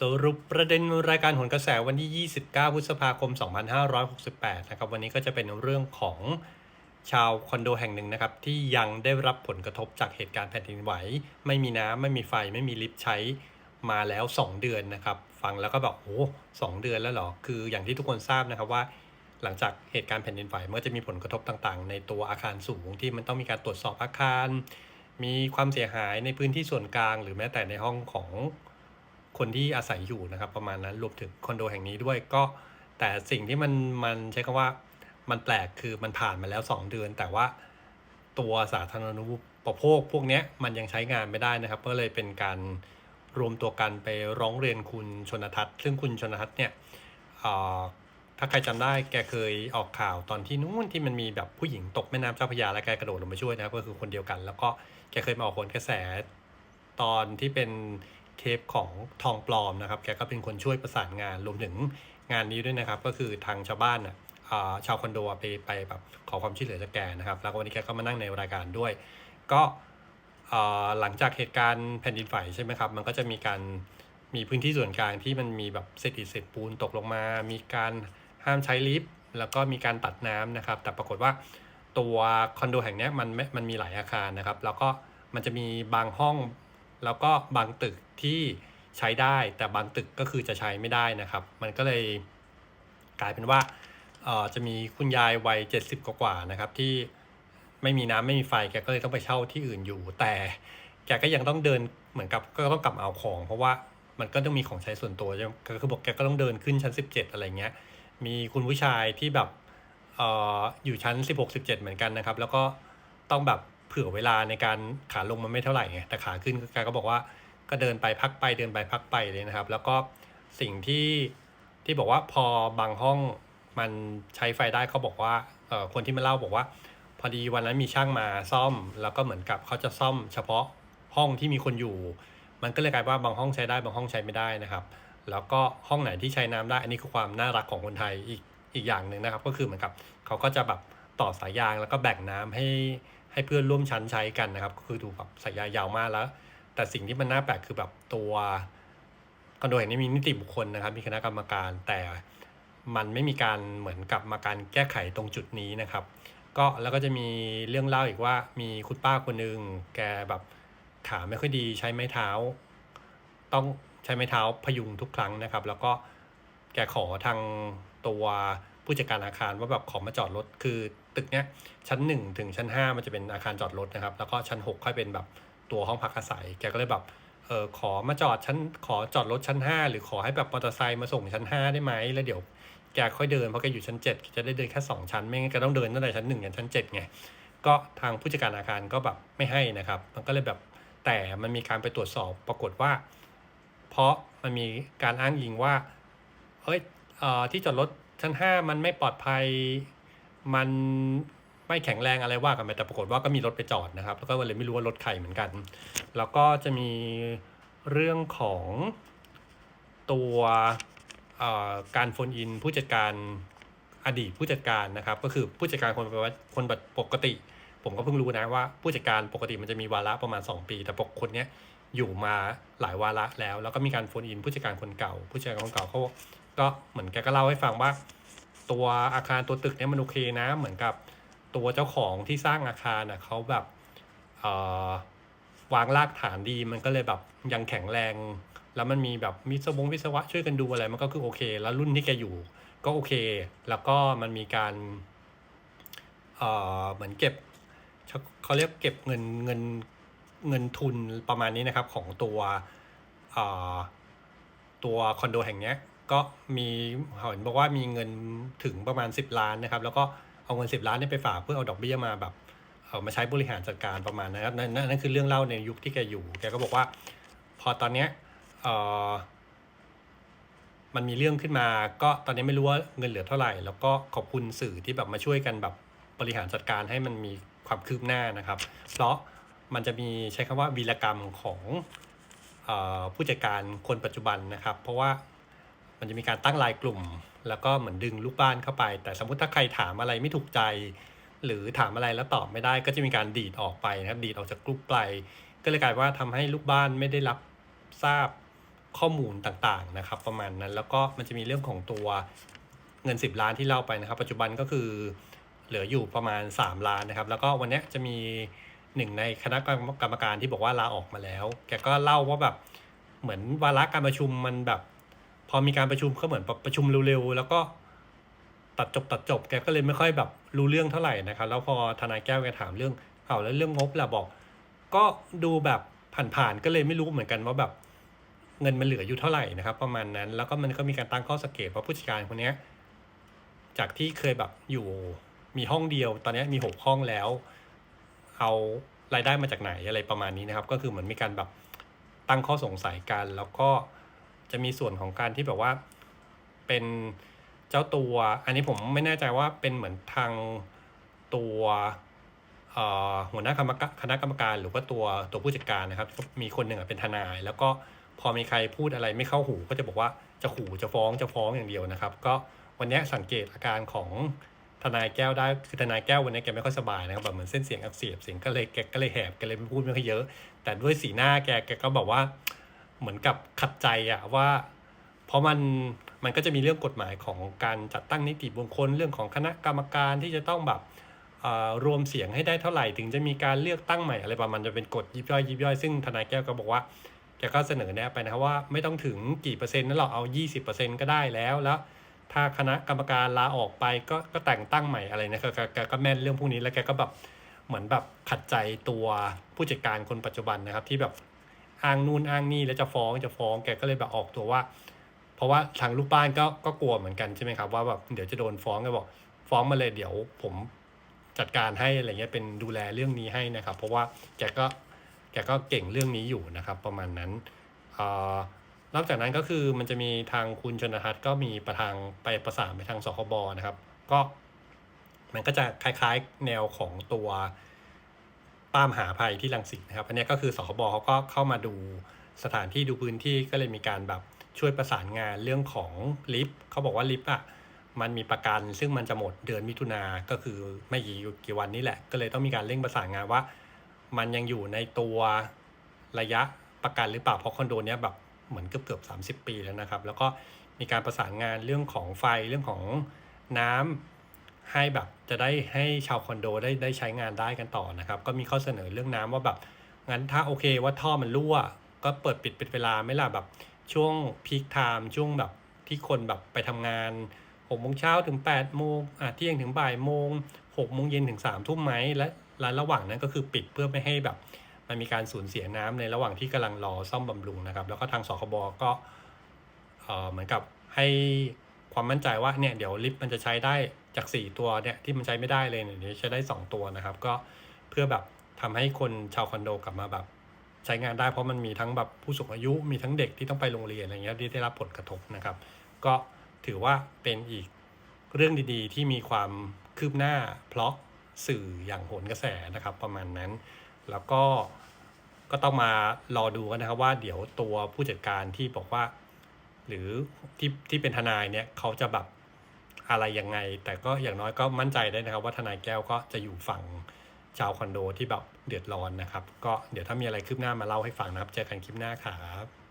สรุปประเด็นรายการผลกระแสวันที่ 29 พฤษภาคม 2568 นะครับ วันนี้ก็จะเป็นเรื่องของชาวคอนโดแห่งหนึ่งนะครับ ที่ยังได้รับผลกระทบจากเหตุการณ์แผ่นดินไหว ไม่มีน้ำไม่มีไฟไม่มีลิฟต์ใช้มาแล้ว 2 เดือนนะครับ ฟังแล้วก็แบบโอ้สองเดือนแล้วเหรอ คืออย่างที่ทุกคนทราบนะครับว่า หลังจากเหตุการณ์แผ่นดินไหวมันก็จะมีผลกระทบต่างๆ ในตัวอาคารสูงที่มันต้องมีการตรวจสอบอาคาร มีความเสียหายในพื้นที่ส่วนกลาง หรือแม้แต่ในห้องของ คนที่อาศัยอยู่นะครับ ประมาณนั้นรวมถึงคอนโดแห่งนี้ด้วยก็แต่สิ่งที่มันมันใช้คำว่ามันแปลกคือมันผ่านมาแล้ว 2 เดือน แต่ว่าตัวสาธารณูปโภคพวกเนี้ยมันยังใช้งานไม่ได้นะครับ ก็เลยเป็นการรวมตัวกันไปร้องเรียนคุณชนทัศน์ซึ่งคุณชนทัศน์เนี่ยถ้าใครจำได้แกเคยออกข่าวตอนที่นู้นที่มันมีแบบผู้หญิงตกแม่น้ำเจ้าพระยาแล้วแกกระโดดลงไปช่วยนะครับก็คือคนเดียวกัน แล้วก็แกเคยมาออกผลกระแสตอนที่เป็น เคปของทองปลอมนะครับ แกก็เป็นคนช่วยประสานงานรวมถึงงานนี้ด้วยนะครับ ก็คือทางชาวบ้านนะอ่าชาวคอนโดไปไปแบบขอความช่วยเหลือจากแกนะครับ แล้ววันนี้แกก็มานั่งในรายการด้วย ก็หลังจากเหตุการณ์แผ่นดินไหวใช่ไหมครับ มันก็จะมีการมีพื้นที่ส่วนกลางที่มันมีแบบเศษอิฐเศษปูนตกลงมา มีการห้ามใช้ลิฟต์แล้วก็มีการตัดน้ำนะครับ แต่ปรากฏว่าตัวคอนโดแห่งนี้มันมันมีหลายอาคารนะครับ แล้วก็มันจะมีบางห้อง แล้วก็บางตึกที่ใช้ได้ แต่บางตึกก็คือจะใช้ไม่ได้นะครับ มันก็เลยกลายเป็นว่าจะมีคุณยายวัย 70 กว่าๆนะครับ ที่ไม่มีน้ำไม่มีไฟแกก็เลยต้องไปเช่าที่อื่นอยู่ แต่แกก็ยังต้องเดินเหมือนกับก็ต้องกลับเอาของ เพราะว่ามันก็ต้องมีของใช้ส่วนตัวก็คือบอกแกก็ต้องเดินขึ้นชั้น 17 อะไรเงี้ยมีคุณผู้ชายที่แบบอออยู่ชั้น 16 17 เหมือนกันนะครับ แล้วก็ต้องแบบ ผื่อเวลาในการขาลงมันไม่เท่าไหร่ไงแต่ขาขึ้นแกก็บอกว่าก็เดินไปพักไปเดินไปพักไปเลยนะครับ แล้วก็สิ่งที่ที่บอกว่าพอบางห้องมันใช้ไฟได้เขาบอกว่าเออคนที่มาเล่าบอกว่า พอดีวันนั้นมีช่างมาซ่อม แล้วก็เหมือนกับเขาจะซ่อม เฉพาะห้องที่มีคนอยู่ มันก็เลยกลายว่าบางห้องใช้ได้บางห้องใช้ไม่ได้นะครับ แล้วก็ห้องไหนที่ใช้น้ำได้ อันนี้คือความน่ารักของคนไทยอีกอีกอย่างหนึ่งนะครับ ก็คือเหมือนกับเขาก็จะแบบต่อสายยางแล้วก็แบ่งน้ำให้ ให้เพื่อนร่วมชั้นใช้กันนะครับ ก็คือดูแบบสายยายาวมากแล้ว แต่สิ่งที่มันน่าแปลกคือแบบตัวคอนโดแห่งนี้มีนิติบุคคลนะครับ มีคณะกรรมการ แต่มันไม่มีการเหมือนกับมาการแก้ไขตรงจุดนี้นะครับ ก็แล้วก็จะมีเรื่องเล่าอีกว่ามีคุณป้าคนหนึ่งแกแบบขาไม่ค่อยดีใช้ไม้เท้า ต้องใช้ไม้เท้าพยุงทุกครั้งนะครับ แล้วก็แกขอทางตัว ผู้จัดการอาคารว่าแบบขอมาจอดรถคือตึกเนี้ยชั้นหนึ่งถึงชั้นห้ามันจะเป็นอาคารจอดรถนะครับ แล้วก็ชั้นหกค่อยเป็นแบบตัวห้องพักอาศัย แกก็เลยแบบเออขอมาจอดชั้นขอจอดรถชั้นห้าหรือขอให้แบบมอเตอร์ไซค์มาส่งชั้นห้าได้ไหมแล้วเดี๋ยวแกค่อยเดินเพราะแกอยู่ชั้นเจ็ดจะได้เดินแค่สองชั้น ไม่งั้นแกต้องเดินตั้งแต่ชั้นหนึ่งยันชั้นเจ็ดไงก็ทางผู้จัดการอาคารก็แบบไม่ให้นะครับ มันก็เลยแบบแต่มันมีการไปตรวจสอบปรากฏว่า เพราะมันมีการอ้างอิงว่าเฮ้ยเออที่จอดรถ ชั้นห้ามันไม่ปลอดภัย มันไม่แข็งแรงอะไรว่ากันไปแต่ปรากฏว่าก็มีรถไปจอดนะครับ แล้วก็เลยไม่รู้ว่ารถใครเหมือนกัน แล้วก็จะมีเรื่องของตัวการโฟนอินผู้จัดการอดีตผู้จัดการนะครับ ก็คือผู้จัดการคนแบบคนปกติ ผมก็เพิ่งรู้นะว่าผู้จัดการปกติมันจะมีวาระประมาณ 2 ปี แต่ปกคนเนี้ยอยู่มาหลายวาระแล้ว แล้วก็มีการโฟนอินผู้จัดการคนเก่า ผู้จัดการคนเก่าเขา ก็เหมือนแกก็เล่าให้ฟังว่า ตัวอาคารตัวตึกเนี้ยมันโอเคนะ เหมือนกับตัวเจ้าของที่สร้างอาคารน่ะเขาแบบวางรากฐานดีมันก็เลยแบบยังแข็งแรง แล้วมันมีแบบมิสวงวิศวะช่วยกันดูอะไรมันก็คือโอเค แล้วรุ่นที่แกอยู่ก็โอเค แล้วก็มันมีการเอ่อเหมือนเก็บเขาเรียกเก็บเงินเงินเงินทุนประมาณนี้นะครับของตัวตัวคอนโดแห่งนี้ ก็มีเห็นบอกว่ามีเงินถึงประมาณ 10 ล้านนะครับ แล้วก็เอาเงิน 10 ล้านนี้ไปฝากเพื่อเอาดอกเบี้ยมาแบบเอามาใช้บริหารจัดการประมาณนะครับนั่นนั่นนั่นคือเรื่องเล่าในยุคที่แกอยู่แกก็บอกว่า พอตอนเนี้ยเออมันมีเรื่องขึ้นมา ก็ตอนนี้ไม่รู้ว่าเงินเหลือเท่าไหร่ แล้วก็ขอบคุณสื่อที่แบบมาช่วยกันแบบบริหารจัดการให้มันมีความคืบหน้านะครับ เพราะมันจะมีใช้คำว่าวีรกรรมของเออผู้จัดการคนปัจจุบันนะครับ เพราะว่า มันจะมีการตั้งไลน์กลุ่ม แล้วก็เหมือนดึงลูกบ้านเข้าไป แต่สมมติถ้าใครถามอะไรไม่ถูกใจ หรือถามอะไรแล้วตอบไม่ได้ก็จะมีการดีดออกไปนะครับดีดออกจากกลุ่มไป ก็เลยกลายว่าทำให้ลูกบ้านไม่ได้รับทราบข้อมูลต่างๆนะครับ ประมาณนั้นแล้วก็มันจะมีเรื่องของตัวเงิน 10 ล้านที่เล่าไปนะครับ ปัจจุบันก็คือเหลืออยู่ประมาณ 3 ล้านนะครับ แล้วก็วันนี้จะมีหนึ่งในคณะกรรมการที่บอกว่าลาออกมาแล้ว แกก็เล่าว่าแบบเหมือนวาระการประชุมมันแบบ อมีการประชุมก็เหมือนแบบประชุมเร็วๆ แล้วก็ตัดจบตัดจบแกก็เลยไม่ค่อยแบบรู้เรื่องเท่าไหร่นะครับ แล้วพอทนายแก้วแกถามเรื่องเอาแล้วเรื่องงบล่ะบอก ก็ดูแบบผ่านๆก็เลยไม่รู้เหมือนกันว่าแบบเงินมันเหลืออยู่เท่าไหร่นะครับ ประมาณนั้น แล้วก็มันก็มีการตั้งข้อสังเกตว่าผู้จัดการคนนี้จากที่เคยแบบอยู่มีห้องเดียว ตอนนี้มีหกห้องแล้ว เอารายได้มาจากไหนอะไรประมาณนี้นะครับ ก็คือเหมือนมีการแบบตั้งข้อสงสัยกันแล้วก็ จะมีส่วนของการที่แบบว่าเป็นเจ้าตัว อันนี้ผมไม่แน่ใจว่าเป็นเหมือนทางตัวหัวหน้าคณะกรรมการหรือว่าตัวตัวผู้จัดการนะครับ มีคนหนึ่งเป็นทนาย แล้วก็พอมีใครพูดอะไรไม่เข้าหูก็จะบอกว่าจะขู่จะฟ้องจะฟ้องอย่างเดียวนะครับ ก็วันนี้สังเกตอาการของทนายแก้วได้คือทนายแก้ววันนี้แกไม่ค่อยสบายนะครับแบบเหมือนเส้นเสียงอักเสบเสียงก็เลยแกก็เลยแหบแกเลยไม่พูดไม่ค่อยเยอะ แต่ด้วยสีหน้าแกแกก็บอกว่า เหมือนกับขัดใจอะว่า เพราะมันมันก็จะมีเรื่องกฎหมายของการจัดตั้งนิติบุคคลเรื่องของคณะกรรมการที่จะต้องแบบเอ่อรวมเสียงให้ได้เท่าไหร่ถึงจะมีการเลือกตั้งใหม่อะไรประมาณจะเป็นกฎยิบย่อยยิบย่อยซึ่งทนายแก้วก็บอกว่าแกก็เสนอแนะไปนะครับว่าไม่ต้องถึงกี่เปอร์เซ็นต์นั่นหรอกเอา 20%ก็ได้แล้วแล้ว ถ้าคณะกรรมการลาออกไปก็ก็แต่งตั้งใหม่อะไรนะครับแกแกก็แม่นเรื่องพวกนี้แล้วแกก็แบบเหมือนแบบขัดใจตัวผู้จัดการคนปัจจุบันนะครับ ที่แบบ อ้างนู่นอ้างนี่แล้วจะฟ้องจะฟ้องแกก็เลยแบบออกตัวว่า เพราะว่าทางลูกบ้านก็ก็กลัวเหมือนกันใช่ไหมครับว่าแบบเดี๋ยวจะโดนฟ้องก็บอก ฟ้องมาเลยเดี๋ยวผมจัดการให้อะไรเงี้ยเป็นดูแลเรื่องนี้ให้นะครับ เพราะว่าแกก็แกก็เก่งเรื่องนี้อยู่นะครับ ประมาณนั้นเอ่อนอกจากนั้นก็คือมันจะมีทางคุณชนทัศน์ก็มีประทางไปประสานไปทางสคบนะครับ ก็มันก็จะคล้ายๆแนวของตัว ป้ามหาภัยที่ลังสิตนะครับอันนี้ก็คือสคบเขาก็เข้ามาดูสถานที่ดูพื้นที่ก็เลยมีการแบบช่วยประสานงานเรื่องของลิฟต์เขาบอกว่าลิฟต์อะมันมีประกันซึ่งมันจะหมดเดือนมิถุนาก็คือไม่กี่กี่วันนี้แหละ ก็เลยต้องมีการเร่งประสานงานว่า มันยังอยู่ในตัวระยะประกันหรือเปล่าเพราะคอนโดเนี้ยแบบเหมือนเกือบเกือบสามสิบปีแล้วนะครับ แล้วก็มีการประสานงานเรื่องของไฟเรื่องของน้ำ ให้แบบจะได้ให้ชาวคอนโดได้ได้ใช้งานได้กันต่อนะครับ ก็มีข้อเสนอเรื่องน้ำว่าแบบงั้นถ้าโอเคว่าท่อมันรั่ว ก็เปิดปิดเป็นเวลาไหม่ล่ะแบบช่วงพีคไทม์ช่วงแบบที่คนแบบไปทำงานหกโมงเช้าถึงแปดโมงอะเที่ยงถึงบ่ายโมงหกโมงเย็นถึงสามทุ่มไหมและและระหว่างนั้นก็คือปิดเพื่อไม่ให้แบบมันมีการสูญเสียน้ำในระหว่างที่กำลังรอซ่อมบำรุงนะครับ แล้วก็ทางสคบก็เอ่อเหมือนกับให้ ความมั่นใจว่าเนี่ยเดี๋ยวลิฟต์มันจะใช้ได้จาก 4 ตัวเนี่ยที่มันใช้ไม่ได้เลยเนี่ยเดี๋ยวใช้ได้ 2 ตัวนะครับ ก็เพื่อแบบทำให้คนชาวคอนโดกลับมาแบบใช้งานได้เพราะมันมีทั้งแบบผู้สูงอายุมีทั้งเด็กที่ต้องไปโรงเรียนอะไรเงี้ยที่ได้รับผลกระทบนะครับ ก็ถือว่าเป็นอีกเรื่องดีๆ ที่มีความคืบหน้าเพราะสื่ออย่างโหนกระแสนะครับประมาณนั้น แล้วก็ก็ต้องมารอดูกันนะครับว่าเดี๋ยวตัวผู้จัดการที่บอกว่า หรือที่ที่เป็นทนายเนี่ยเขาจะแบบอะไรยังไง แต่ก็อย่างน้อยก็มั่นใจได้นะครับ ว่าทนายแก้วก็จะอยู่ฝั่งชาวคอนโดที่แบบเดือดร้อนนะครับ ก็เดี๋ยวถ้ามีอะไรคืบหน้ามาเล่าให้ฟังนะครับ เจอกันคลิปหน้าครับ